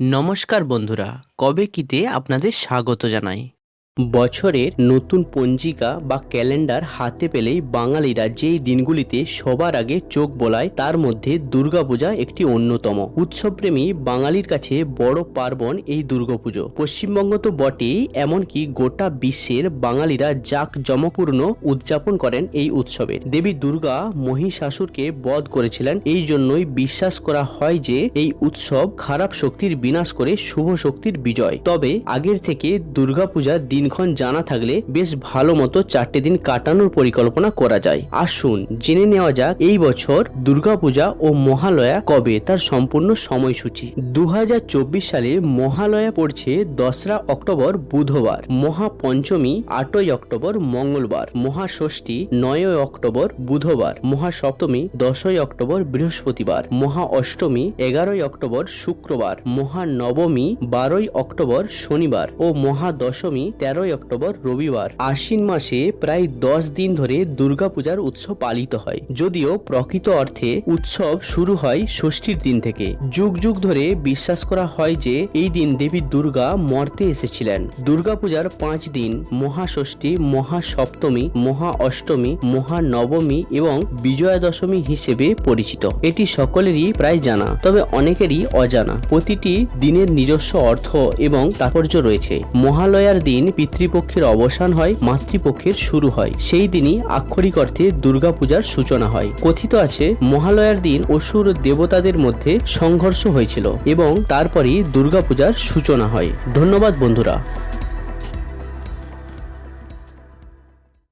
নমস্কার বন্ধুরা কবে কিতে আপনাদের স্বাগত জানাই। বছরের নতুন পঞ্জিকা বা ক্যালেন্ডার হাতে পেলেই বাঙালিরা যেই দিনগুলিতে সবার আগে চোখ বোলায়, তার মধ্যে দুর্গাপূজা একটি অন্যতম। উৎসবপ্রেমী বাঙালির কাছে বড় পার্বণ এই দুর্গাপুজো। পশ্চিমবঙ্গ তো বটেই, এমনকি গোটা বিশ্বের বাঙালিরা জাক জমপূর্ণ উদযাপন করেন এই উৎসবের। দেবী দুর্গা মহিষাসুরকে বধ করেছিলেন, এই জন্যই বিশ্বাস করা হয় যে এই উৎসব খারাপ শক্তির বিনাশ করে শুভ শক্তির বিজয়। তবে আগের থেকে দুর্গাপূজার দিনক্ষণ জানা থাকলে বেশ ভালো মতো চারটে দিন কাটানোর পরিকল্পনা করা যায়। আসুন জেনে নেওয়া যাক এই বছর দুর্গাপূজা ও মহালয়া কবে তার সম্পূর্ণ সময়সূচি। দুহাজার চব্বিশ সালে মহালয়া পড়ছে দসরা অক্টোবর, বুধবার। মহাপঞ্চমী, আটই অক্টোবর, মঙ্গলবার। মহাষষ্ঠী, নয়ই অক্টোবর, বুধবার। মহাসপ্তমী, দশই অক্টোবর, বৃহস্পতিবার। মহা অষ্টমী এগারোই অক্টোবর, শুক্রবার। মহানবমী, বারোই অক্টোবর, শনিবার। ও মহাদশমী তেরোই অক্টোবর রবিবার। আশ্বিন মাসে প্রায় দশ দিন ধরে দুর্গাপূজার উৎসব পালিত হয়। যদিও প্রকৃত অর্থে উৎসব শুরু হয় ষষ্ঠীর দিন থেকে। যুগ যুগ ধরে বিশ্বাস করা হয় যে এই দিন দেবী দুর্গা মর্তে এসেছিলেন। দুর্গাপূজার পাঁচ দিন মহাষষ্ঠী, মহাসপ্তমী মহা অষ্টমী মহানবমী এবং বিজয়া দশমী হিসেবে পরিচিত। এটি সকলেরই প্রায় জানা, তবে অনেকেরই অজানা। প্রতিটি দিনের নিজস্ব অর্থ এবং তাৎপর্য রয়েছে। মহালয়ার দিন পিতৃপক্ষের অবসান হয়, মাতৃপক্ষের শুরু হয়। সেই দিনই আক্ষরিক অর্থে দুর্গাপূজার সূচনা হয়। কথিত আছে, মহালয়ার দিন অসুর দেবতাদের মধ্যে সংঘর্ষ হয়েছিল এবং তারপরেই দুর্গাপূজার সূচনা হয়। ধন্যবাদ বন্ধুরা।